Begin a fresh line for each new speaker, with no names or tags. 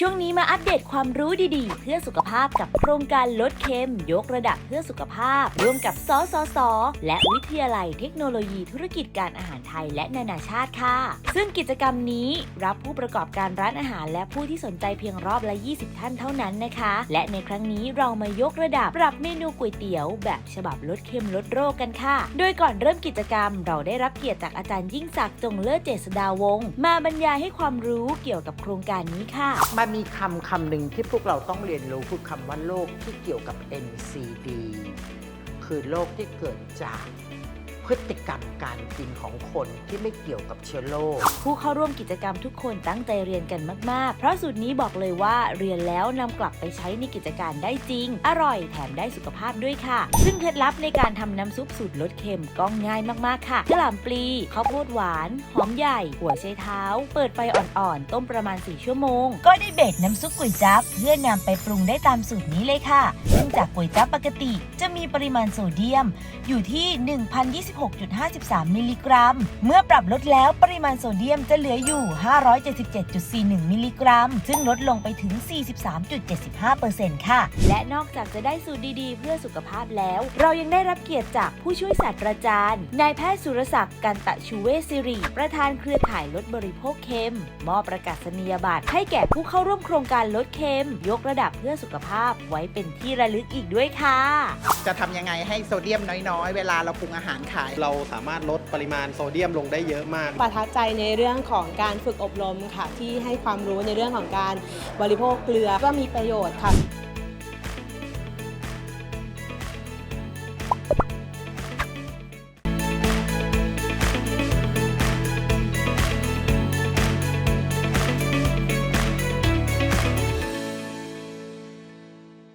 ช่วงนี้มาอัปเดตความรู้ดีๆ เพื่อสุขภาพกับโครงการลดเค็ม ยกระดับเพื่อสุขภาพ ร่วมกับสสส และวิทยาลัยเทคโนโลยีธุรกิจการอาหารไทยและนานาชาติค่ะ ซึ่งกิจกรรมนี้รับผู้ประกอบการร้านอาหาร และผู้ที่สนใจเพียงรอบละ 20 ท่านเท่านั้นนะคะ และในครั้งนี้เรามายกระดับปรับเมนูก๋วยเตี๋ยว แบบฉบับลดเค็มลดโรคกันค่ะ โดยก่อนเริ่มกิจกรรม เราได้รับเกียรติจากอาจารย์ยิ่งศักดิ์จงเลิศเจษดาวงศ์มาบรรยายให้ความรู้เกี่ยวกับโครงการนี้ค่ะ
มีคำคำหนึ่งที่พวกเราต้องเรียนรู้คือคำว่าโรคที่เกี่ยวกับ NCD คือโรคที่เกิดจาก พฤติกรรมการกินของคนที่ไม่เกี่ยวกับเชื้อโรค
ผู้เข้าร่วมกิจกรรมทุกคนตั้งใจเรียนกันมาก ๆ เพราะสูตรนี้บอกเลยว่าเรียนแล้วนำกลับไปใช้ในกิจการได้จริง อร่อยแถมได้สุขภาพด้วยค่ะ ซึ่งเคล็ดลับในการทำน้ำซุปสูตรลดเค็มก็ง่ายมาก ๆ ค่ะกระหล่ำปลีข้าวโพดหวาน หอมใหญ่ หัวไชเท้า เปิดไฟอ่อน ๆ ต้มประมาณ 4 ชั่วโมง ก็ได้เบสน้ำซุปก๋วยจั๊บเพื่อนำไปปรุงได้ตามสูตรนี้เลยค่ะ ซึ่งจากก๋วยจั๊บปกติ จะมีปริมาณโซเดียมอยู่ที่1,026.53 มิลลิกรัม เมื่อปรับลดแล้วปริมาณโซเดียมจะเหลืออยู่ 577.41 มิลลิกรัม ซึ่งลดลงไปถึง 43.75%ค่ะ และนอกจากจะได้สูตรดีๆ เพื่อสุขภาพแล้ว เรายังได้รับเกียรติจากผู้ช่วยศาสตราจารย์นายแพทย์สุรศักดิ์กันตะชูเวชสิริ ประธานเครือข่ายลดบริโภคเค็ม มอบประกาศนียบัตรให้แก่ผู้เข้าร่วมโครงการลดเค็ม ยกระดับเพื่อสุขภาพไว้เป็นที่ระลึกอีกด้วยค่ะ
จะทำยังไงให้โซเดียมน้อยๆ เวลาเราปรุงอาหารขาย
เราสามารถลดปริมาณโซเดียมลงได้เยอะมาก
ประทับใจในเรื่องของการฝึกอบรมค่ะ ที่ให้ความรู้ในเรื่องของการบริโภคเกลือก็มีประโยชน์ค่ะ